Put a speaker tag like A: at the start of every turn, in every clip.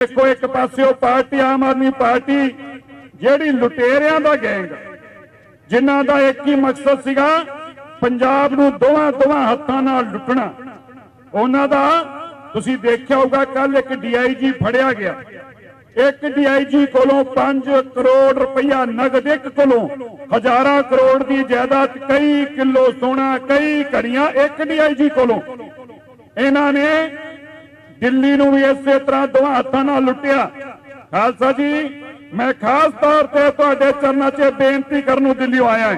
A: ਦੇਖੋ ਇੱਕ ਪਾਸਿਓ ਪਾਰਟੀ, ਆਮ ਆਦਮੀ ਪਾਰਟੀ, ਜਿਹੜੀ ਲੁਟੇਰਿਆਂ ਦਾ ਗੈਂਗ ਜਿਨ੍ਹਾਂ ਦਾ ਇੱਕ ਹੀ ਮਕਸਦ ਸੀਗਾ ਪੰਜਾਬ ਨੂੰ ਦੋਵਾਂ ਦੋਵਾਂ ਹੱਥਾਂ ਨਾਲ ਲੁੱਟਣਾ। ਉਹਨਾਂ ਦਾ, ਤੁਸੀਂ ਦੇਖਿਆ ਹੋਊਗਾ ਕੱਲ ਇੱਕ ਡੀਆਈਜੀ ਫੜਿਆ ਗਿਆ। ਇੱਕ ਡੀਆਈਜੀ ਕੋਲੋਂ 5 ਕਰੋੜ ਰੁਪਇਆ ਨਗਦ, ਇੱਕ ਕੋਲੋਂ ਹਜ਼ਾਰਾਂ ਕਰੋੜ ਦੀ ਜਾਇਦਾਦ, ਕਈ ਕਿਲੋ ਸੋਨਾ, ਕਈ ਘੜੀਆਂ ਇੱਕ ਡੀਆਈਜੀ ਕੋਲੋਂ। ਇਹਨਾਂ ਨੇ ਦਿੱਲੀ ਨੂੰ ਵੀ ਇਸੇ ਤਰ੍ਹਾਂ ਦੋਹਾਂ ਹੱਥਾਂ ਨਾਲ ਲੁੱਟਿਆ। ਖਾਲਸਾ ਜੀ, ਮੈਂ ਖਾਸ ਤੌਰ ਤੇ ਤੁਹਾਡੇ ਚਰਨਾਂ 'ਚ ਬੇਨਤੀ ਕਰਨ ਨੂੰ ਦਿੱਲੀ ਆਇਆ ਹਾਂ।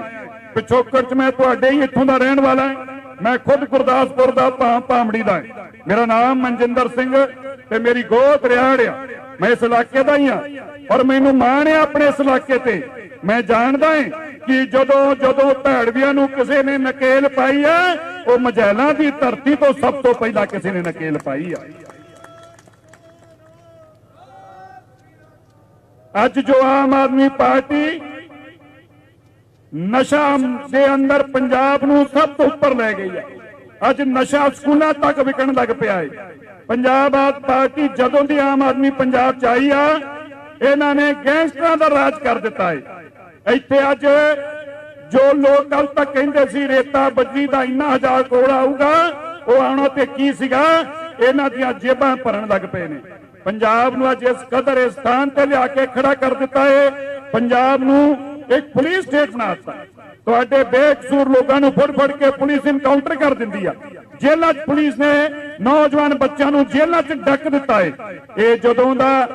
A: ਪਿਛੋਕੜ 'ਚ ਮੈਂ ਤੁਹਾਡੇ ਹੀ ਇੱਥੋਂ ਦਾ ਰਹਿਣ ਵਾਲਾ ਹਾਂ। ਮੈਂ ਖੁਦ ਗੁਰਦਾਸਪੁਰ ਦਾ ਭਾਂ ਭਾਮੜੀ ਦਾ ਮੇਰਾ ਨਾਮ ਮਨਜਿੰਦਰ ਸਿੰਘ ਤੇ ਮੇਰੀ ਗੋਤ ਰਿਆੜ ਆ। ਮੈਂ ਇਸ ਇਲਾਕੇ ਦਾ ਹੀ ਹਾਂ। ਔਰ ਮੈਨੂੰ ਮਾਣ ਹੈ ਆਪਣੇ ਇਸ ਇਲਾਕੇ ਤੇ। ਮੈਂ ਜਾਣਦਾ ਹਾਂ ਕਿ ਜਦੋਂ ਜਦੋਂ ਭੈੜਵੀਆਂ ਨੂੰ ਕਿਸੇ ਨੇ ਨਕੇਲ ਪਾਈ ਆ ਉਹ ਮਜੈਲਾਂ ਦੀ ਧਰਤੀ ਤੋਂ ਸਭ ਤੋਂ ਪਹਿਲਾਂ ਕਿਸੇ ਨੇ ਨਕੇਲ ਪਾਈ ਆ। ਅੱਜ ਜੋ ਆਮ ਆਦਮੀ ਪਾਰਟੀ ਨਸ਼ਾ ਦੇ ਅੰਦਰ ਪੰਜਾਬ ਨੂੰ ਸਭ ਤੋਂ ਉੱਪਰ ਲੈ ਗਈ ਹੈ। ਅੱਜ ਨਸ਼ਾ ਸਕੂਲਾਂ ਤੱਕ ਵਿਕਣ ਲੱਗ ਪਿਆ ਹੈ ਪੰਜਾਬ ਆਦ ਪਾਰਟੀ ਜਦੋਂ ਦੀ ਆਮ ਆਦਮੀ ਪੰਜਾਬ ਚ ਆਈ ਆ, ਇਹਨਾਂ ਨੇ ਗੈਂਗਸਟਰਾਂ ਦਾ ਰਾਜ ਕਰ ਦਿੱਤਾ ਹੈ ਇੱਥੇ ਅੱਜ ਜੋ ਲੋਕ ਕੱਲ ਤੱਕ ਕਹਿੰਦੇ ਸੀ, ਰੇਤਾ ਬੱਜੀ ਦਾ ਇੰਨਾ ਹਜ਼ਾਰ ਕਰੋੜ ਆਊਗਾ, ਉਹ ਆਉਣਾ ਤੇ ਕੀ ਸੀਗਾ? ਇਹਨਾਂ ਦੀਆਂ ਜੇਬਾਂ ਭਰਨ ਲੱਗ ਪਏ ਨੇ। ਪੰਜਾਬ ਨੂੰ ਅੱਜ ਇਸ ਕਦਰ, ਇਸ ਸਥਾਨ ਤੇ ਲਿਆ ਕੇ ਖੜਾ ਕਰ ਦਿੱਤਾ ਹੈ ਪੰਜਾਬ ਨੂੰ ਇੱਕ ਪੁਲਿਸ ਸਟੇਟ ਬਣਾ ਦਿੱਤਾ। ਤੁਹਾਡੇ ਬੇਕਸੂਰ ਲੋਕਾਂ ਨੂੰ ਫੜ ਫੜ ਕੇ ਪੁਲਿਸ ਇਨਕਾਊਂਟਰ ਕਰ ਦਿੰਦੀ ਆ। ਜੇਲ੍ਹਾਂ 'ਚ ਪੁਲਿਸ ਨੇ ਨੌਜਵਾਨ ਬੱਚਿਆਂ ਨੂੰ ਜੇਲ੍ਹਾਂ 'ਚ ਡੱਕ ਦਿੱਤਾ ਹੈ ਇਹ ਜਦੋਂ ਦਾ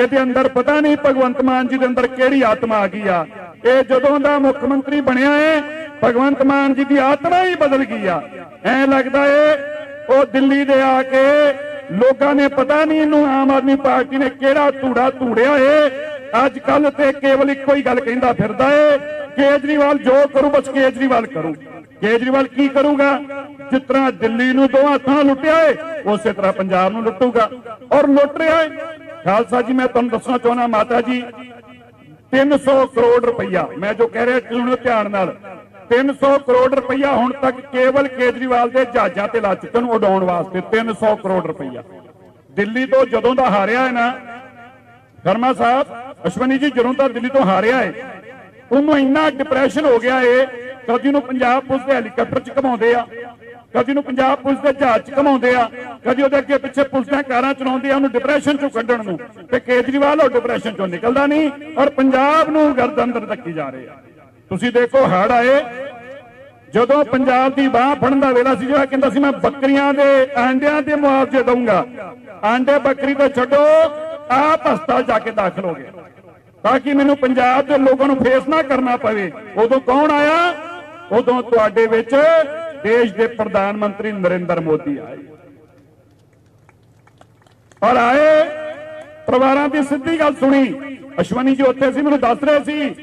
A: ਇਹਦੇ ਅੰਦਰ ਪਤਾ ਨਹੀਂ ਭਗਵੰਤ ਮਾਨ ਜੀ ਦੇ ਅੰਦਰ ਕਿਹੜੀ ਆਤਮਾ ਆ ਗਈ ਆ। ਇਹ ਜਦੋਂ ਦਾ ਮੁੱਖ ਮੰਤਰੀ ਬਣਿਆ ਹੈ ਭਗਵੰਤ ਮਾਨ ਜੀ ਦੀ ਆਤਮਾ ਹੀ ਬਦਲ ਗਈ ਆ। ਐ ਲੱਗਦਾ ਏ, ਉਹ ਦਿੱਲੀ ਦੇ ਆ ਕੇ ਲੋਕਾਂ ਨੇ ਪਤਾ ਨਹੀਂ ਇਹਨੂੰ ਆਮ ਆਦਮੀ ਪਾਰਟੀ ਨੇ ਕਿਹੜਾ ਧੂੜਾ ਧੂੜਿਆ ਏ। ਅੱਜ ਕੱਲ ਤੇ ਕੇਵਲ ਇੱਕੋ ਹੀ ਗੱਲ ਕਹਿੰਦਾ ਫਿਰਦਾ ਏ, ਕੇਜਰੀਵਾਲ ਜੋ ਕਰੂ ਬਸ ਕੇਜਰੀਵਾਲ ਕਰੂ। ਕੇਜਰੀਵਾਲ ਕੀ ਕਰੂਗਾ? ਜਿਸ ਤਰ੍ਹਾਂ ਦਿੱਲੀ ਨੂੰ ਦੋ ਹੱਥਾਂ ਲੁੱਟਿਆ ਏ, ਉਸੇ ਤਰ੍ਹਾਂ ਪੰਜਾਬ ਨੂੰ ਲੁੱਟੂਗਾ। ਔਰ ਲੁੱਟ ਰਿਹਾ ਏ। ਖਾਲਸਾ ਜੀ, ਮੈਂ ਤੁਹਾਨੂੰ ਦੱਸਣਾ ਚਾਹੁੰਦਾ, ਮਾਤਾ ਜੀ 300 ਕਰੋੜ ਰੁਪਈਆ, ਮੈਂ ਜੋ ਕਹਿ ਰਿਹਾ ਸੁਣੋ ਧਿਆਨ ਨਾਲ 300 ਕਰੋੜ ਰੁਪਈਆ ਹੁਣ ਤੱਕ ਕੇਵਲ ਕੇਜਰੀਵਾਲ ਦੇ ਜਹਾਜ਼ਾਂ ਤੇ ਲਾ ਚੁੱਕੇ ਨੂੰ ਉਡਾਉਣ ਵਾਸਤੇ 300 ਕਰੋੜ ਰੁਪਈਆ। ਦਿੱਲੀ ਤੋਂ ਜਦੋਂ ਦਾ ਹਾਰਿਆ ਹੈ ਨਾ, ਸ਼ਰਮਾ ਸਾਹਿਬ, ਅਸ਼ਵਨੀ ਜੀ, ਜਦੋਂ ਦਾ ਦਿੱਲੀ ਤੋਂ ਹਾਰਿਆ ਹੈ, ਉਹਨੂੰ ਇੰਨਾ ਡਿਪਰੈਸ਼ਨ ਹੋ ਗਿਆ ਏ ਕਦੀ ਨੂੰ ਪੰਜਾਬ ਪੁਲਿਸ ਦੇ ਹੈਲੀਕਾਪਟਰ 'ਚ ਘਮਾਉਂਦੇ ਆ ਕਦੀ ਨੂੰ ਪੰਜਾਬ ਪੁਲਿਸ ਦੇ ਜਹਾਜ਼ 'ਚ ਘਮਾਉਂਦੇ ਆ ਕਦੀ ਉਹਦੇ ਅੱਗੇ ਪਿੱਛੇ ਪੁਲਿਸ ਦੀਆਂ ਕਾਰਾਂ ਚਲਾਉਂਦੇ ਆ, ਉਹਨੂੰ ਡਿਪਰੈਸ਼ਨ 'ਚੋਂ ਕੱਢਣ ਨੂੰ, ਤੇ ਕੇਜਰੀਵਾਲ ਉਹ ਡਿਪਰੈਸ਼ਨ 'ਚੋਂ ਨਿਕਲਦਾ ਨਹੀਂ, ਔਰ ਪੰਜਾਬ ਨੂੰ ਗਰਦਨ ਅੰਦਰ ਧੱਕੀ ਜਾ ਰਹੇ ਆ। ਤੁਸੀਂ ਦੇਖੋ ਹੜ ਆਏ, ਜਦੋਂ ਪੰਜਾਬ ਦੀ ਬਾਹ ਫੜਨ ਦਾ ਵੇਲਾ ਸੀ ਜਿਹੜਾ ਕਹਿੰਦਾ ਸੀ, ਮੈਂ ਬੱਕਰੀਆਂ ਦੇ ਆਂਡਿਆਂ ਦੇ ਮੁਆਵਜ਼ੇ ਦਊਂਗਾ। ਆਂਡੇ ਬੱਕਰੀ ਤੋਂ ਛੱਡੋ, ਆਪ ਹਸਪਤਾਲ ਜਾ ਕੇ ਦਾਖਲ ਹੋ ਗਏ। ਤਾਂ ਕਿ ਮੈਨੂੰ ਪੰਜਾਬ ਦੇ ਲੋਕਾਂ ਨੂੰ ਫੇਸ ਨਾ ਕਰਨਾ ਪਵੇ। ਉਦੋਂ ਕੌਣ ਆਇਆ? ਉਦੋਂ ਤੁਹਾਡੇ ਵਿੱਚ ਦੇਸ਼ ਦੇ ਪ੍ਰਧਾਨ ਮੰਤਰੀ ਨਰਿੰਦਰ ਮੋਦੀ ਆਏ। ਔਰ ਆਏ, ਪਰਿਵਾਰਾਂ ਦੀ ਸਿੱਧੀ ਗੱਲ ਸੁਣੀ। ਅਸ਼ਵਨੀ ਜੀ ਉੱਥੇ ਸੀ, ਮੈਨੂੰ ਦੱਸ ਰਹੇ ਸੀ।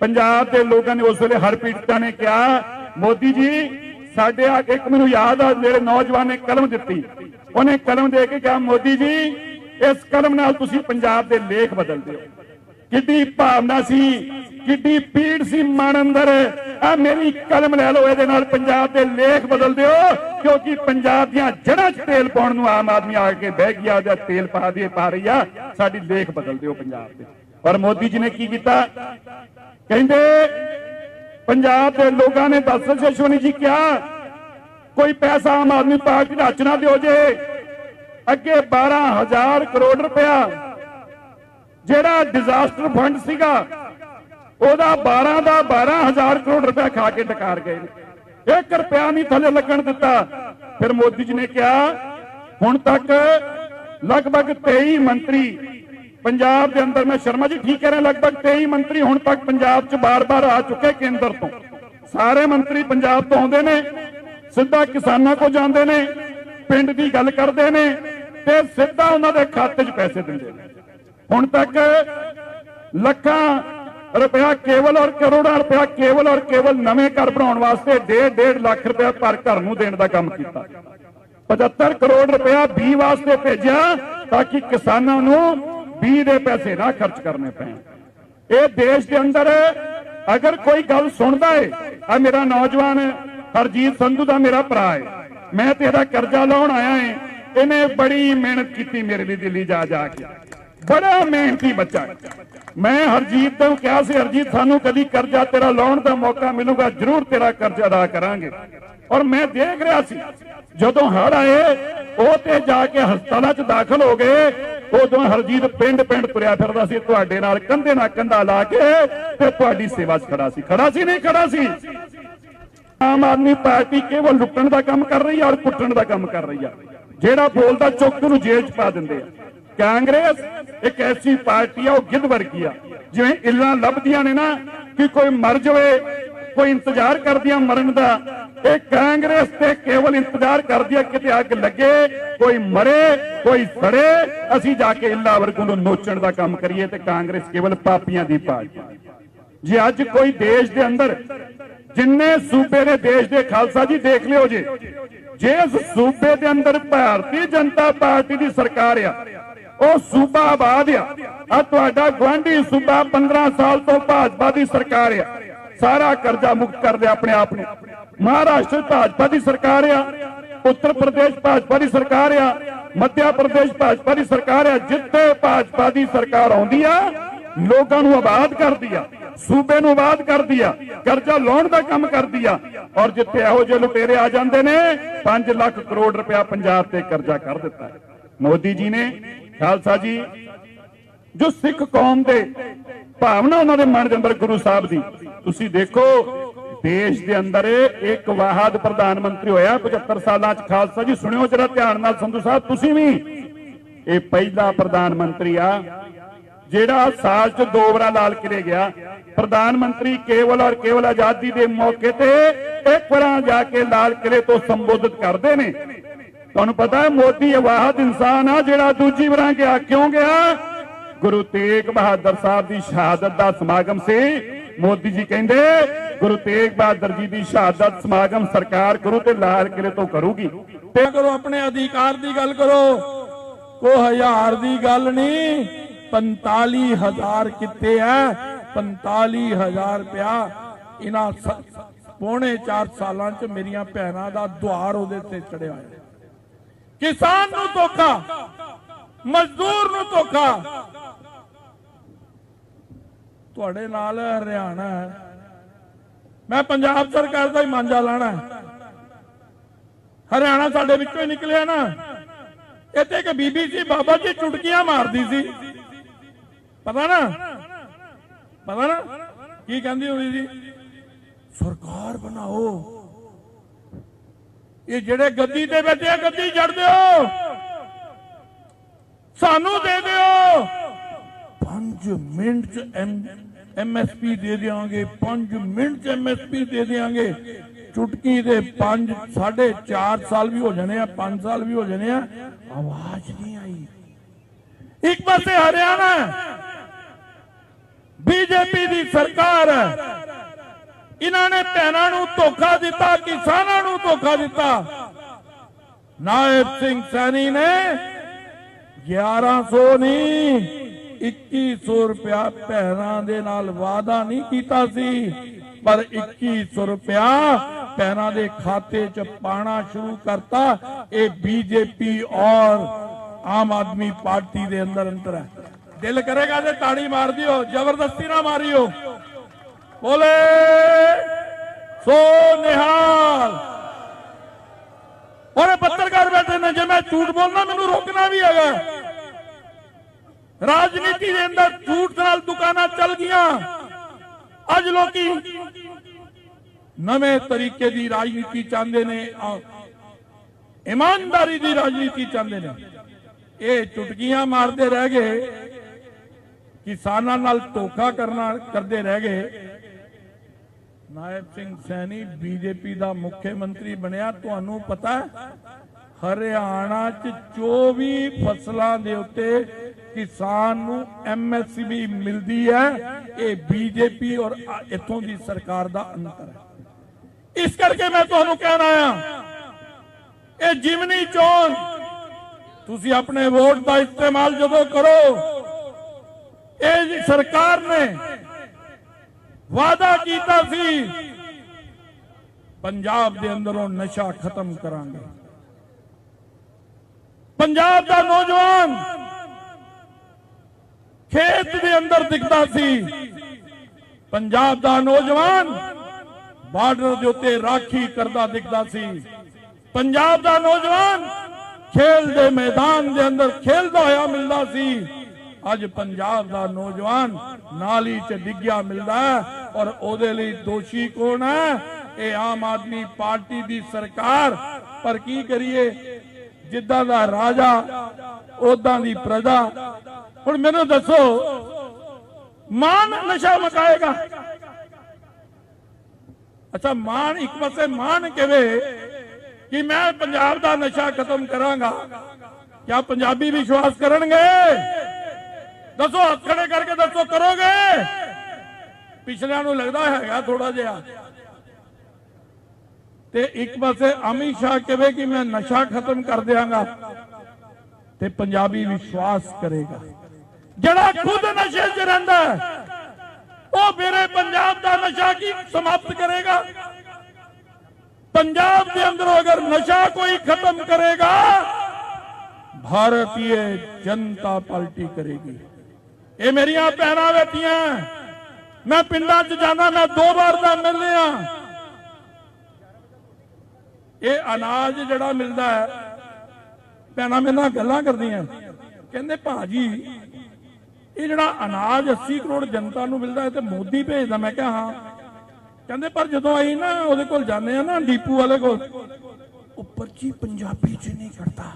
A: ਪੰਜਾਬ ਦੇ ਲੋਕਾਂ ਨੇ ਉਸ ਵੇਲੇ ਹਰ ਪੀੜਤਾਂ ਨੇ ਕਿਹਾ, ਮੋਦੀ ਜੀ, ਸਾਡੇ ਆ ਇੱਕ ਮੈਨੂੰ ਯਾਦ ਆ, ਜਿਹੜੇ ਨੌਜਵਾਨ ਨੇ ਕਲਮ ਦਿੱਤੀ। ਉਹਨੇ ਕਲਮ ਦੇ ਕੇ ਕਿਹਾ, ਮੋਦੀ ਜੀ, ਇਸ ਕਲਮ ਨਾਲ ਤੁਸੀਂ ਪੰਜਾਬ ਦੇ ਲੇਖ ਬਦਲ ਦਿਓ ਕਿੱਡੀ ਭਾਵਨਾ ਸੀ ਕਿੱਡੀ ਪੀੜ ਸੀ ਮਨ ਅੰਦਰ ਆ ਮੇਰੀ ਕਲਮ ਲੈ ਲਓ, ਇਹਦੇ ਨਾਲ ਪੰਜਾਬ ਦੇ ਲੇਖ ਬਦਲ ਦਿਓ, ਕਿਉਂਕਿ ਪੰਜਾਬ ਦੀਆਂ ਜੜ੍ਹਾਂ 'ਚ ਤੇਲ ਪਾਉਣ ਨੂੰ ਆਮ ਆਦਮੀ ਆ ਕੇ ਬਹਿ ਗਿਆ ਉਹਦਾ ਤੇਲ ਪਾ ਦੇ, ਪਾ ਰਹੀ ਆ, ਸਾਡੀ ਲੇਖ ਬਦਲ ਦਿਓ ਪੰਜਾਬ ਦੇ। ਪਰ ਮੋਦੀ ਜੀ ਨੇ ਕੀ ਕੀਤਾ? ਕਹਿੰਦੇ, ਪੰਜਾਬ ਦੇ ਲੋਕਾਂ ਨੇ ਦੱਸ ਸ਼ਸ਼ਵਨੀ ਜੀ ਕਿਹਾ, ਕੋਈ ਪੈਸਾ ਆਮ ਆਦਮੀ ਪਾਰਟੀ ਦਾ ਹੱਥ ਦਿਓ ਜੇ। ਅੱਗੇ 12000 ਕਰੋੜ ਰੁਪਇਆ ਜਿਹੜਾ ਡਿਜ਼ਾਸਟਰ ਫੰਡ ਸੀਗਾ, ਉਹਦਾ 12 ਦਾ 12000 ਕਰੋੜ ਰੁਪਇਆ ਖਾ ਕੇ ਡਕਾਰ ਗਏ ਨੇ। 1 ਰੁਪਿਆ ਨਹੀਂ ਥੱਲੇ ਲੱਗਣ ਦਿੱਤਾ। ਫਿਰ ਮੋਦੀ ਜੀ ਨੇ ਕਿਹਾ, ਹੁਣ ਤੱਕ ਲਗਭਗ 23 ਮੰਤਰੀ ਪੰਜਾਬ ਦੇ ਅੰਦਰ, ਮੈਂ ਸ਼ਰਮਾ ਜੀ ਠੀਕ ਕਹਿ ਰਿਹਾ, ਲਗਭਗ 23 ਮੰਤਰੀ ਹੁਣ ਤੱਕ ਪੰਜਾਬ 'ਚ ਬਾਰ-ਬਾਰ ਆ ਚੁੱਕੇ ਕੇਂਦਰ ਤੋਂ। ਸਾਰੇ ਮੰਤਰੀ ਪੰਜਾਬ ਤੋਂ ਆਉਂਦੇ ਨੇ, ਸਿੱਧਾ ਕਿਸਾਨਾਂ ਕੋ ਜਾਂਦੇ ਨੇ, ਪਿੰਡ ਦੀ ਗੱਲ ਕਰਦੇ ਨੇ ਤੇ ਸਿੱਧਾ ਉਹਨਾਂ ਦੇ ਖਾਤੇ 'ਚ ਪੈਸੇ ਦਿੰਦੇ ਨੇ। ਹੁਣ ਤੱਕ ਲੱਖਾਂ ਰੁਪਇਆ ਕੇਵਲ ਔਰ ਕਰੋੜਾਂ ਰੁਪਇਆ ਕੇਵਲ ਔਰ ਕੇਵਲ ਨਵੇਂ ਘਰ ਬਣਾਉਣ ਵਾਸਤੇ 1.5 ਲੱਖ ਰੁਪਇਆ ਪਰ ਘਰ ਨੂੰ ਦੇਣ ਦਾ ਕੰਮ ਕੀਤਾ। 75 ਕਰੋੜ ਰੁਪਇਆ ਬੀ ਵਾਸਤੇ ਭੇਜਿਆ ਤਾਂ ਕਿ ਕਿਸਾਨਾਂ ਨੂੰ ਬੀ ਦੇ ਪੈਸੇ ਨਾ ਖਰਚ ਕਰਨੇ ਪੈਣ। ਇਹ ਦੇਸ਼ ਦੇ ਅੰਦਰ ਅਗਰ ਕੋਈ ਗੱਲ ਸੁਣਦਾ ਏ, ਆ ਮੇਰਾ ਨੌਜਵਾਨ ਹਰਜੀਤ ਸੰਧੂ ਦਾ ਮੇਰਾ ਭਰਾ ਏ। ਮੈਂ ਤੇ ਇਹਦਾ ਕਰਜ਼ਾ ਲਾਉਣ ਆਇਆ ਏ। ਇਹਨੇ ਬੜੀ ਮਿਹਨਤ ਕੀਤੀ ਮੇਰੇ ਲਈ ਦਿੱਲੀ ਜਾ ਜਾ ਕੇ। ਬੜਾ ਮਿਹਨਤੀ ਬੱਚਾ ਹੈ। ਮੈਂ ਹਰਜੀਤ ਨੂੰ ਕਿਹਾ ਸੀ, ਹਰਜੀਤ, ਸਾਨੂੰ ਕਦੀ ਕਰਜ਼ਾ ਤੇਰਾ ਲਾਉਣ ਦਾ ਮੌਕਾ ਮਿਲੂਗਾ, ਜ਼ਰੂਰ ਤੇਰਾ ਕਰਜ਼ਾ ਅਦਾ ਕਰਾਂਗੇ। ਔਰ ਮੈਂ ਦੇਖ ਰਿਹਾ ਸੀ, ਜਦੋਂ ਹੜ ਆਏ, ਉਹ ਤੇ ਜਾ ਕੇ ਹਸਪਤਾਲਾਂ 'ਚ ਦਾਖਲ ਹੋ ਗਏ ਉਦੋਂ ਹਰਜੀਤ ਪਿੰਡ ਪਿੰਡ ਤੁਰਿਆ ਫਿਰਦਾ ਸੀ, ਤੁਹਾਡੇ ਨਾਲ ਕੰਧੇ ਨਾਲ ਕੰਧਾ ਲਾ ਕੇ ਤੇ ਤੁਹਾਡੀ ਸੇਵਾ 'ਚ ਖੜਾ ਸੀ। ਖੜਾ ਸੀ, ਨਹੀਂ ਖੜਾ ਸੀ? ਆਮ ਆਦਮੀ ਪਾਰਟੀ ਕੇਵਲ ਲੁੱਟਣ ਦਾ ਕੰਮ ਕਰ ਰਹੀ ਹੈ ਔਰ ਕੁੱਟਣ ਦਾ ਕੰਮ ਕਰ ਰਹੀ ਹੈ ਜਿਹੜਾ ਬੋਲਦਾ ਚੁੱਕ ਨੂੰ ਜੇਲ੍ਹ 'ਚ ਪਾ ਦਿੰਦੇ ਆ। ਕਾਂਗਰਸ ਇੱਕ ਐਸੀ ਪਾਰਟੀ ਆ, ਉਹ ਗਿੱਧ ਵਰਗੀ ਆ। ਜਿਵੇਂ ਇੱਲਾਂ ਲੱਭਦੀਆਂ ਨੇ ਨਾ ਕਿ ਕੋਈ ਮਰ ਜਾਵੇ, ਕੋਈ ਇੰਤਜ਼ਾਰ ਕਰਦੀਆਂ ਮਰਨ ਦਾ ਇਹ ਕਾਂਗਰਸ ਤੇ ਕੇਵਲ ਇੰਤਜ਼ਾਰ ਕਰਦੀ ਆ, ਕਿਤੇ ਅੱਗ ਲੱਗੇ, ਕੋਈ ਮਰੇ, ਕੋਈ ਸੜੇ, ਅਸੀਂ ਜਾ ਕੇ ਇੱਲਾ ਵਰਗੂ ਨੂੰ ਨੋਚਣ ਦਾ ਕੰਮ ਕਰੀਏ ਤੇ ਕਾਂਗਰਸ ਕੇਵਲ ਪਾਪੀਆਂ ਦੀ ਪਾਰਟੀ ਜੇ ਅੱਜ ਕੋਈ ਦੇਸ਼ ਦੇ ਅੰਦਰ, ਜਿੰਨੇ ਸੂਬੇ ਨੇ ਦੇਸ਼ ਦੇ ਖਾਲਸਾ ਜੀ, ਦੇਖ ਲਿਓ ਜੇ। ਜੇ ਇਸ ਸੂਬੇ ਦੇ ਅੰਦਰ ਭਾਰਤੀ ਜਨਤਾ ਪਾਰਟੀ ਦੀ ਸਰਕਾਰ ਆ ਉਹ ਸੂਬਾ ਆਬਾਦ ਆ। ਆ ਤੁਹਾਡਾ ਗਵਾਂਢੀ ਸੂਬਾ 15 ਸਾਲ ਤੋਂ ਭਾਜਪਾ ਦੀ ਸਰਕਾਰ ਆ। ਸਾਰਾ ਕਰਜ਼ਾ ਮੁਕਤ ਕਰ ਲਿਆ ਆਪਣੇ ਆਪ ਨੂੰ। ਮਹਾਰਾਸ਼ਟਰ ਭਾਜਪਾ ਦੀ ਸਰਕਾਰ ਆ। ਉੱਤਰ ਪ੍ਰਦੇਸ਼ ਭਾਜਪਾ ਦੀ ਸਰਕਾਰ ਆ। ਮੱਧ ਪ੍ਰਦੇਸ਼ ਭਾਜਪਾ ਦੀ ਸਰਕਾਰ ਆ। ਜਿੱਥੇ ਭਾਜਪਾ ਦੀ ਸਰਕਾਰ ਆਉਂਦੀ ਆ, ਲੋਕਾਂ ਨੂੰ ਆਬਾਦ ਕਰਦੀ ਆ। ਸੂਬੇ ਨੂੰ ਆਬਾਦ ਕਰਦੀ ਆ। ਕਰਜ਼ਾ ਲਾਉਣ ਦਾ ਕੰਮ ਕਰਦੀ ਆ। ਔਰ ਜਿੱਥੇ ਇਹੋ ਜਿਹੇ ਲੁਟੇਰੇ ਆ ਜਾਂਦੇ ਨੇ 5 ਲੱਖ ਕਰੋੜ ਰੁਪਇਆ ਪੰਜਾਬ ਤੇ ਕਰਜ਼ਾ ਕਰ ਦਿੱਤਾ। ਮੋਦੀ ਜੀ ਨੇ ਖਾਲਸਾ ਜੀ, ਜੋ ਸਿੱਖ ਕੌਮ ਦੇ ਭਾਵਨਾ ਉਹਨਾਂ ਦੇ ਮਨ ਦੇ ਅੰਦਰ ਗੁਰੂ ਸਾਹਿਬ ਦੀ, ਤੁਸੀਂ ਦੇਖੋ, ਦੇਸ਼ ਦੇ ਅੰਦਰ ਇੱਕ ਵਾਹਦ ਪ੍ਰਧਾਨ ਮੰਤਰੀ ਹੋਇਆ 75 ਸਾਲਾਂ ਚ ਖਾਲਸਾ ਜੀ। ਸੁਣਿਓ ਜਰਾ ਧਿਆਨ ਨਾਲ ਸੰਧੂ ਸਾਹਿਬ, ਤੁਸੀਂ ਵੀ। ਇਹ ਪਹਿਲਾ ਪ੍ਰਧਾਨ ਮੰਤਰੀ ਆ, ਜਿਹੜਾ ਸਾਲ ਚ ਦੋ ਵਾਰ ਲਾਲ ਕਿਲੇ ਗਿਆ। ਪ੍ਰਧਾਨ ਮੰਤਰੀ ਕੇਵਲ ਔਰ ਕੇਵਲ ਆਜ਼ਾਦੀ ਦੇ ਮੌਕੇ ਤੇ ਇੱਕ ਵਾਰ ਜਾ ਕੇ ਲਾਲ ਕਿਲੇ ਤੋਂ ਸੰਬੋਧਿਤ ਕਰਦੇ ਨੇ। ਤੁਹਾਨੂੰ ਪਤਾ ਮੋਦੀ ਇਹ ਵਾਹਦ ਇਨਸਾਨ ਆ ਜਿਹੜਾ ਦੂਜੀ ਵਾਰਾਂ ਗਿਆ ਕਿਉਂ ਗਿਆ? ਗੁਰੂ ਤੇਗ ਬਹਾਦਰ ਸਾਹਿਬ ਦੀ ਸ਼ਹਾਦਤ ਦਾ ਸਮਾਗਮ ਸੀ। ਮੋਦੀ ਜੀ ਕਹਿੰਦੇ, ਗੁਰੂ ਤੇਗ ਬਹਾਦਰ ਜੀ ਦੀ ਸ਼ਹਾਦਤ ਸਮਾਗਮ ਸਰਕਾਰ ਕਰੂ ਤੇ ਲਾਲ ਕਿਲੇ ਤੋਂ ਕਰੂਗੀ।
B: ਤੇ ਕਰੋ ਆਪਣੇ ਅਧਿਕਾਰ ਦੀ ਗੱਲ ਕਰੋ। ਕੋ ਹਜ਼ਾਰ ਦੀ ਗੱਲ ਨਹੀਂ 45000 ਕਿੱਥੇ ਹੈ। 45000 ਰੁਪਇਆ ਇਹਨਾਂ ਸ- ਪੌਣੇ 4 ਸਾਲਾਂ ਚ ਮੇਰੀਆਂ ਭੈਣਾਂ ਦਾ ਦੁਆਰ ਉਹਦੇ ਤੇ ਚੜਿਆ ਹੋਇਆ। ਕਿਸਾਨ ਨੂੰ ਧੋਖਾ, ਮਜ਼ਦੂਰ ਨੂੰ ਧੋਖਾ। ਤੁਹਾਡੇ ਨਾਲ ਹਰਿਆਣਾ ਹੈ। ਮੈਂ ਪੰਜਾਬ ਸਰਕਾਰ ਦਾ ਹੀ ਮਾਂਜਾ ਲਾਣਾ ਹਰਿਆਣਾ ਸਾਡੇ ਵਿੱਚੋਂ ਹੀ ਨਿਕਲਿਆ ਨਾ। ਇੱਥੇ ਇੱਕ ਬੀਬੀ ਸੀ, ਬਾਬਾ ਜੀ ਚੁਟਕੀਆਂ ਮਾਰਦੀ ਸੀ। ਪਤਾ ਨਾ? ਪਤਾ ਨਾ? ਕੀ ਕਹਿੰਦੀ ਹੁੰਦੀ ਸੀ? ਸਰਕਾਰ ਬਣਾਓ। ਇਹ ਜਿਹੜੇ ਗੱਦੀ ਤੇ ਬੈਠੇ ਆ ਗੱਦੀ ਛੱਡ ਦਿਓ। ਸਾਨੂੰ ਦੇ ਦਿਓ। 5 ਮਿੰਟ ਚ ਐਮਐਸਪੀ ਦੇ ਦਿਆਂਗੇ। 5 ਮਿੰਟ ਚ ਐਮਐਸਪੀ ਦੇ ਦਿਆਂਗੇ। ਚੁਟਕੀ ਦੇ 5 4.5 ਸਾਲ ਵੀ ਹੋ ਜਾਣੇ ਆ 5 ਸਾਲ ਵੀ ਹੋ ਜਾਣੇ ਆ। ਆਵਾਜ਼ ਨਹੀਂ ਆਈ। ਇੱਕ ਪਾਸੇ ਹਰਿਆਣਾ। ਬੀਜੇਪੀ ਦੀ ਸਰਕਾਰ। ਹੈ ਇਹਨਾਂ ਨੇ ਭੈਣਾਂ ਨੂੰ ਧੋਖਾ ਦਿੱਤਾ, ਕਿਸਾਨਾਂ ਨੂੰ ਧੋਖਾ ਦਿੱਤਾ। ਨਾਇਬ ਸਿੰਘ ਸੈਣੀ ਨੇ 1100 ਨਹੀਂ 2100 ਰੁਪਇਆ ਭੈਣਾਂ ਦੇ ਨਾਲ ਵਾਅਦਾ ਨਹੀਂ ਕੀਤਾ ਸੀ, ਪਰ 2100 ਰੁਪਇਆ ਭੈਣਾਂ ਦੇ ਖਾਤੇ 'ਚ ਪਾਣਾ ਸ਼ੁਰੂ ਕਰਤਾ। ਇਹ ਬੀਜੇਪੀ ਔਰ ਆਮ ਆਦਮੀ ਪਾਰਟੀ ਦੇ ਅੰਦਰ ਅੰਤਰ ਹੈ। ਦਿਲ ਕਰੇਗਾ ਤੇ ਤਾੜੀ ਮਾਰ ਦਿਓ ਜ਼ਬਰਦਸਤੀ ਨਾ ਮਾਰਿਓ। ਬੋਲੇ, ਸੋ ਨਿਹਾਲ। ਔਰ ਪੱਤਰਕਾਰ ਬੈਠੇ ਨੇ, ਜੇ ਮੈਂ ਝੂਠ ਬੋਲਣਾ ਮੈਨੂੰ ਰੋਕਣਾ ਵੀ ਹੈਗਾ। ਰਾਜਨੀਤੀ ਦੇ ਅੰਦਰ ਝੂਠ ਨਾਲ ਦੁਕਾਨਾਂ ਚੱਲ ਗਈਆਂ। ਅੱਜ ਲੋਕੀ ਨਵੇਂ ਤਰੀਕੇ ਦੀ ਰਾਜਨੀਤੀ ਚਾਹੁੰਦੇ ਨੇ ਇਮਾਨਦਾਰੀ ਦੀ ਰਾਜਨੀਤੀ ਚਾਹੁੰਦੇ ਨੇ। ਇਹ ਚੁਟਕੀਆਂ ਮਾਰਦੇ ਰਹਿ ਗਏ, ਕਿਸਾਨਾਂ ਨਾਲ ਧੋਖਾ ਕਰਨਾ ਕਰਦੇ ਰਹਿ ਗਏ। ਨਾਇਬ ਸਿੰਘ ਸੈਣੀ ਬੀਜੇਪੀ ਦਾ ਮੁੱਖ ਮੰਤਰੀ ਬਣਿਆ, ਤੁਹਾਨੂੰ ਪਤਾ ਹਰਿਆਣਾ ਚ 24 ਫਸਲਾਂ ਦੇ ਉੱਤੇ ਕਿਸਾਨ ਨੂੰ ਐਮਐਸਪੀ ਮਿਲਦੀ ਹੈ। ਇਹ ਬੀਜੇਪੀ ਔਰ ਇਥੋਂ ਦੀ ਸਰਕਾਰ ਦਾ ਅੰਤਰ ਹੈ। ਇਸ ਕਰਕੇ ਮੈਂ ਤੁਹਾਨੂੰ ਕਹਿਣਾ ਆ ਇਹ ਜਿਮਨੀ ਚੋਣ, ਤੁਸੀਂ ਆਪਣੇ ਵੋਟ ਦਾ ਇਸਤੇਮਾਲ ਜਦੋਂ ਕਰੋ, ਇਹ ਸਰਕਾਰ ਨੇ ਵਾਅਦਾ ਕੀਤਾ ਸੀ। ਪੰਜਾਬ ਦੇ ਅੰਦਰੋਂ ਨਸ਼ਾ ਖਤਮ ਕਰਾਂਗੇ। ਪੰਜਾਬ ਦਾ ਨੌਜਵਾਨ ਖੇਤ ਦੇ ਅੰਦਰ ਦਿਖਦਾ ਸੀ। ਪੰਜਾਬ ਦਾ ਨੌਜਵਾਨ ਬਾਰਡਰ ਦੇ ਉੱਤੇ ਰਾਖੀ ਕਰਦਾ ਦਿਖਦਾ ਸੀ। ਪੰਜਾਬ ਦਾ ਨੌਜਵਾਨ ਖੇਲ ਦੇ ਮੈਦਾਨ ਦੇ ਅੰਦਰ ਖੇਲਦਾ ਹੋਇਆ ਮਿਲਦਾ ਸੀ। ਅੱਜ ਪੰਜਾਬ ਦਾ ਨੌਜਵਾਨ ਨਾਲੀ 'ਚ ਡਿੱਗਿਆ ਮਿਲਦਾ ਹੈ। ਔਰ ਉਹਦੇ ਲਈ ਦੋਸ਼ੀ ਕੌਣ ਹੈ? ਇਹ ਆਮ ਆਦਮੀ ਪਾਰਟੀ ਦੀ ਸਰਕਾਰ। ਪਰ ਕੀ ਕਰੀਏ? ਜਿੱਦਾਂ ਦਾ ਰਾਜਾ ਉਦਾਂ ਦੀ ਪ੍ਰਜਾ। ਹੁਣ ਮੈਨੂੰ ਦੱਸੋ, ਮਾਨ ਨਸ਼ਾ ਮਕਾਏਗਾ ਅੱਛਾ, ਮਾਨ ਇੱਕ ਪਾਸੇ ਮਾਨ ਕਿਵੇਂ ਕਿ ਮੈਂ ਪੰਜਾਬ ਦਾ ਨਸ਼ਾ ਖਤਮ ਕਰਾਂਗਾ। ਕਿਆ ਪੰਜਾਬੀ ਵਿਸ਼ਵਾਸ ਕਰਨਗੇ? ਦੱਸੋ, ਹੱਥ ਖੜੇ ਕਰਕੇ ਦੱਸੋ, ਕਰੋਗੇ? ਪਿਛਲਿਆਂ ਨੂੰ ਲੱਗਦਾ ਹੈਗਾ ਥੋੜਾ ਜਿਹਾ। ਤੇ ਇੱਕ ਪਾਸੇ ਅਮਿਤ ਸ਼ਾਹ ਕਹੇ ਕਿ ਮੈਂ ਨਸ਼ਾ ਖਤਮ ਕਰ ਦਿਆਂਗਾ ਤੇ ਪੰਜਾਬੀ ਵਿਸ਼ਵਾਸ ਕਰੇਗਾ। ਜਿਹੜਾ ਖੁਦ ਨਸ਼ੇ 'ਚ ਰਹਿੰਦਾ ਉਹ ਮੇਰੇ ਪੰਜਾਬ ਦਾ ਨਸ਼ਾ ਕੀ ਸਮਾਪਤ ਕਰੇਗਾ? ਪੰਜਾਬ ਦੇ ਅੰਦਰੋਂ ਅਗਰ ਨਸ਼ਾ ਕੋਈ ਖਤਮ ਕਰੇਗਾ ਭਾਰਤੀ ਜਨਤਾ ਪਾਰਟੀ ਕਰੇਗੀ। ਇਹ ਮੇਰੀਆਂ ਭੈਣਾਂ ਬੈਠੀਆਂ। ਮੈਂ ਪਿੰਡਾਂ 'ਚ ਜਾਂਦਾ, ਮੈਂ ਦੋ ਵਾਰ ਦਾ ਮਿਲਿਆ ਇਹ ਅਨਾਜ ਜਿਹੜਾ ਮਿਲਦਾ ਹੈ, ਭੈਣਾਂ ਮੇਰੇ ਨਾਲ ਗੱਲਾਂ ਕਰਦੀਆਂ। ਕਹਿੰਦੇ, ਭਾਜੀ, ਇਹ ਜਿਹੜਾ ਅਨਾਜ 80 ਕਰੋੜ ਜਨਤਾ ਨੂੰ ਮਿਲਦਾ ਹੈ ਤੇ ਮੋਦੀ ਭੇਜਦਾ। ਮੈਂ ਕਿਹਾ, ਹਾਂ। ਕਹਿੰਦੇ, ਪਰ ਜਦੋਂ ਆਈ ਨਾ ਉਹਦੇ ਕੋਲ ਜਾਂਦੇ ਆ ਨਾ, ਡੀਪੂ ਵਾਲੇ ਕੋਲ, ਉਹ ਪਰਚੀ ਪੰਜਾਬੀ 'ਚ ਨਹੀਂ ਕੱਢਦਾ।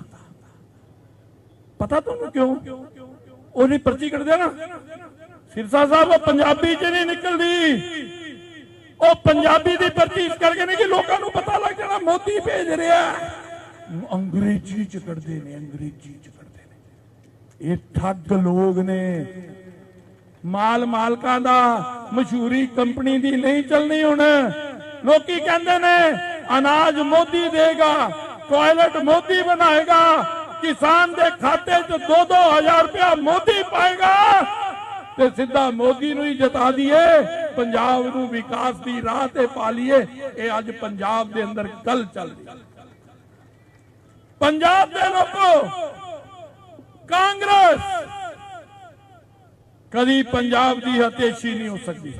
B: ਪਤਾ ਤੁਹਾਨੂੰ ਕਿਉਂ? ਉਹਦੀ ਪਰਚੀ ਕੱਢਦੇ ਨਾ ਸਿਰਸਾ ਸਾਹਿਬ, ਉਹ ਪੰਜਾਬੀ 'ਚ ਨਹੀਂ ਨਿਕਲਦੀ। ਉਹ ਪੰਜਾਬੀ ਦੀ ਪਰਚੀ ਕਰਕੇ ਨਹੀਂ ਕਿ ਲੋਕਾਂ ਨੂੰ ਪਤਾ ਲੱਗ ਜਾਣਾ, ਮੋਦੀ ਭੇਜ ਰਿਹਾ। ਅੰਗਰੇਜ਼ੀ 'ਚ ਕੱਢਦੇ ਨੇ, ਅੰਗਰੇਜ਼ੀ 'ਚ ਕੱਢਦੇ ਨੇ। ਇਹ ਠੱਗ ਲੋਕ ਨੇ। ਮਾਲ ਮਾਲਕਾਂ ਦਾ ਮਸ਼ਹੂਰੀ ਕੰਪਨੀ ਦੀ ਨਹੀਂ ਚੱਲਣੀ ਹੁਣ। ਲੋਕੀ ਕਹਿੰਦੇ ਨੇ, ਅਨਾਜ ਮੋਦੀ ਦੇਗਾ, ਟਾਇਲਟ ਮੋਦੀ ਬਣਾਏਗਾ, ਕਿਸਾਨ ਦੇ ਖਾਤੇ 'ਚ 2-2000 ਰੁਪਇਆ ਮੋਦੀ ਪਾਏਗਾ। ਤੇ ਸਿੱਧਾ ਮੋਦੀ ਨੂੰ ਹੀ ਜਿਤਾ ਦਈਏ, ਪੰਜਾਬ ਨੂੰ ਵਿਕਾਸ ਦੀ ਰਾਹ ਤੇ ਪਾ ਲਈਏ। ਇਹ ਅੱਜ ਪੰਜਾਬ ਦੇ ਅੰਦਰ ਗੱਲ ਚੱਲ ਰਹੀ ਹੈ। ਪੰਜਾਬ ਦੇ ਲੋਕੋ, ਕਾਂਗਰਸ! ਕਦੀ ਪੰਜਾਬ ਦੀ ਹਤੇਸ਼ੀ ਨਹੀਂ ਹੋ ਸਕਦੀ।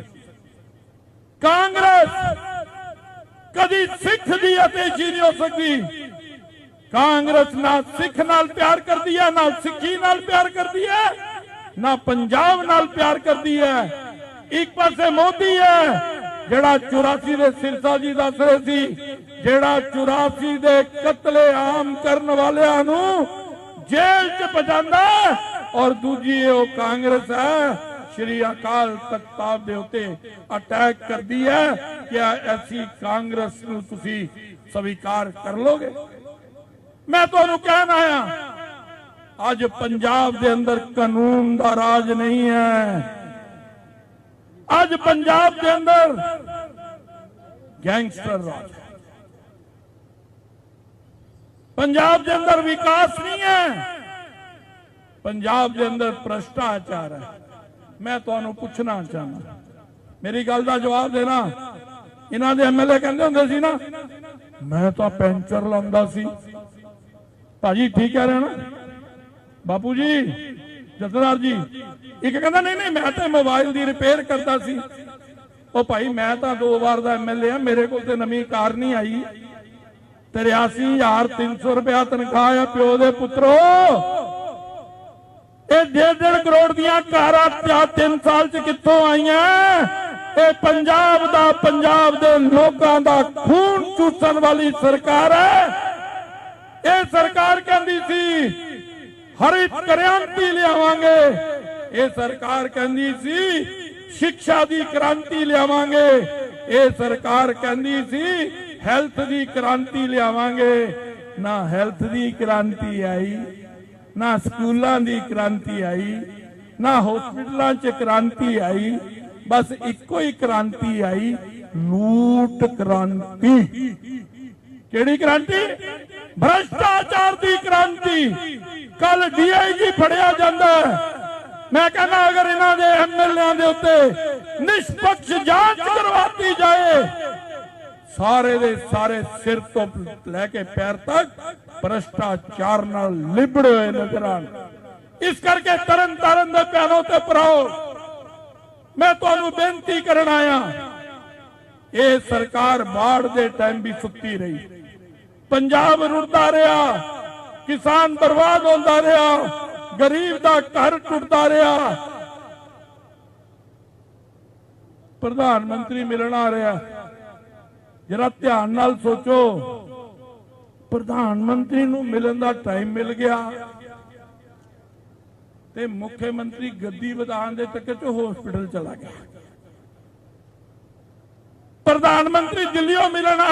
B: ਕਾਂਗਰਸ! ਕਦੀ ਸਿੱਖ ਦੀ ਹਤੇਸ਼ੀ ਨਹੀਂ ਹੋ ਸਕਦੀ। ਕਾਂਗਰਸ ਨਾ ਸਿੱਖ ਨਾਲ ਪਿਆਰ ਕਰਦੀ ਹੈ, ਨਾ ਸਿੱਖੀ ਨਾਲ ਪਿਆਰ ਕਰਦੀ ਹੈ। ਨਾ ਪੰਜਾਬ ਨਾਲ ਪਿਆਰ ਕਰਦੀ ਹੈ, ਇੱਕ ਪਾਸੇ ਮੋਦੀ ਹੈ, ਜਿਹੜਾ 84 ਦੇ ਸਿਰਸਾ ਜੀ ਦੱਸ ਰਹੇ ਸੀ, ਜਿਹੜਾ 84 ਦੇ ਕਤਲੇ ਕਰਨ ਵਾਲਿਆਂ ਨੂੰ ਜੇਲ੍ਹ 'ਚ ਪਜਾਂਦਾ ਔਰ ਦੂਜੀ ਉਹ ਕਾਂਗਰਸ ਹੈ, ਸ਼੍ਰੀ ਅਕਾਲ ਤਖਤ ਸਾਹਿਬ ਦੇ ਉੱਤੇ ਅਟੈਕ ਕਰਦੀ ਹੈ ਕਿ ਐਸੀ ਕਾਂਗਰਸ ਨੂੰ ਤੁਸੀਂ ਸਵੀਕਾਰ ਕਰ ਲੋਗੇ। ਮੈਂ ਤੁਹਾਨੂੰ ਕਹਿਣ ਆਇਆ ਅੱਜ ਪੰਜਾਬ ਦੇ ਅੰਦਰ ਕਾਨੂੰਨ ਦਾ ਰਾਜ ਨਹੀਂ ਹੈ। ਅੱਜ ਪੰਜਾਬ ਦੇ ਅੰਦਰ ਗੈਂਗਸਟਰ ਰਾਜ ਪੰਜਾਬ ਦੇ ਅੰਦਰ ਵਿਕਾਸ ਨਹੀਂ ਹੈ। ਪੰਜਾਬ ਦੇ ਅੰਦਰ ਭ੍ਰਸ਼ਟਾਚਾਰ ਹੈ। ਮੈਂ ਤੁਹਾਨੂੰ ਪੁੱਛਣਾ ਚਾਹੁੰਦਾ, ਮੇਰੀ ਗੱਲ ਦਾ ਜਵਾਬ ਦੇਣਾ। ਇਹਨਾਂ ਦੇ ਐਮਐਲਏ ਕਹਿੰਦੇ ਹੁੰਦੇ ਸੀ ਨਾ, ਮੈਂ ਤਾਂ ਪੈਂਚਰ ਲਾਉਂਦਾ ਸੀ। ਭਾਜੀ ਠੀਕ ਹੈ ਰਹਿਣਾ। ਬਾਪੂ ਜੀ ਜਥੇਦਾਰ ਜੀ, ਇੱਕ ਕਹਿੰਦਾ, ਨਹੀਂ ਨਹੀਂ, ਮੈਂ ਤਾਂ ਮੋਬਾਈਲ ਦੀ ਰਿਪੇਅਰ ਕਰਦਾ ਸੀ। ਉਹ ਭਾਈ, ਮੈਂ ਤਾਂ ਦੋ ਵਾਰ ਦਾ ਐਮਐਲਏ ਆ, ਮੇਰੇ ਕੋਲ ਤੇ ਨਵੀਂ ਕਾਰ ਨਹੀਂ ਆਈ। 83300 ਰੁਪਇਆ ਤਨਖਾਹ ਆ, ਪਿਓ ਦੇ ਪੁੱਤਰੋ। ਇਹ ਡੇਢ ਡੇਢ ਕਰੋੜ ਦੀਆਂ ਕਾਰਾਂ ਚਾਰ ਤਿੰਨ ਸਾਲ ਚ ਕਿੱਥੋਂ ਆਈਆਂ? ਇਹ ਪੰਜਾਬ ਦਾ ਪੰਜਾਬ ਦੇ ਲੋਕਾਂ ਦਾ ਖੂਨ ਚੂਸਣ ਵਾਲੀ ਸਰਕਾਰ ਹੈ। ਇਹ ਸਰਕਾਰ ਕਹਿੰਦੀ ਸੀ ਹਰਿਤ ਕ੍ਰਾਂਤੀ ਲਿਆਵਾਂਗੇ। ਇਹ ਸਰਕਾਰ ਕਹਿੰਦੀ ਸੀ ਸਿੱਖਿਆ ਦੀ ਕ੍ਰਾਂਤੀ ਲਿਆਵਾਂਗੇ। ਇਹ ਸਰਕਾਰ ਕਹਿੰਦੀ ਸੀ, ਹੈਲਥ ਦੀ ਕ੍ਰਾਂਤੀ ਲਿਆਵਾਂਗੇ। ਨਾ ਹੈਲਥ ਦੀ ਕ੍ਰਾਂਤੀ ਆਈ, ਨਾ ਸਕੂਲਾਂ ਦੀ ਕ੍ਰਾਂਤੀ ਆਈ, ਨਾ ਹਸਪੀਟਲਾਂ 'ਚ ਕ੍ਰਾਂਤੀ ਆਈ, ਬਸ ਇੱਕੋ ਹੀ ਕ੍ਰਾਂਤੀ ਆਈ, ਲੂਟ ਕ੍ਰਾਂਤੀ। ਕਿਹੜੀ ਕ੍ਰਾਂਤੀ? ਭ੍ਰਸ਼ਟਾਚਾਰ ਦੀ ਕ੍ਰਾਂਤੀ। ਕੱਲ ਡੀਆਈਜੀ ਫੜਿਆ ਜਾਂਦਾ ਮੈਂ ਕਹਿੰਦਾ, ਅਗਰ ਇਹਨਾਂ ਦੇ ਐਮਐਲਏਆਂ ਦੇ ਉੱਤੇ ਨਿਸ਼ਪਕਸ਼ ਜਾਂਚ ਕਰਵਾਤੀ ਜਾਏ, ਸਾਰੇ ਦੇ ਸਾਰੇ ਸਿਰ ਤੋਂ ਲੈ ਕੇ ਪੈਰ ਤੱਕ ਭ੍ਰਸ਼ਟਾਚਾਰ ਨਾਲ ਲਿਬੜੇ ਹੋਏ ਨਜ਼ਰ ਆਣ ਇਸ ਕਰਕੇ ਤਰਨ ਤਾਰਨ ਦੇ ਪੈਰੋਂ ਤੇ ਪਰਾਓ ਮੈਂ ਤੁਹਾਨੂੰ ਬੇਨਤੀ ਕਰਨ ਆਇਆ, ਇਹ ਸਰਕਾਰ ਬਾੜ ਦੇ ਟਾਈਮ ਵੀ ਸੁੱਤੀ ਰਹੀ। ਪੰਜਾਬ ਰੁੜਦਾ ਰਿਹਾ। ਕਿਸਾਨ ਬਰਬਾਦ ਹੁੰਦਾ ਰਿਹਾ, ਗਰੀਬ ਦਾ ਘਰ ਟੁੱਟਦਾ ਰਿਹਾ। ਪ੍ਰਧਾਨ ਮੰਤਰੀ ਮਿਲਣ ਆ ਰਿਹਾ। ਜਰਾ ਧਿਆਨ ਨਾਲ ਸੋਚੋ, ਪ੍ਰਧਾਨ ਮੰਤਰੀ ਨੂੰ ਮਿਲਣ ਦਾ ਟਾਈਮ ਮਿਲ ਗਿਆ। ਤੇ ਮੁੱਖ ਮੰਤਰੀ ਗੱਦੀ ਵਧਾਉਣ ਦੇ ਚੱਕਰ 'ਚ ਹਸਪੀਟਲ ਚਲਾ ਗਿਆ। ਪ੍ਰਧਾਨ ਮੰਤਰੀ ਦਿੱਲੀੋਂ ਮਿਲਣ ਆ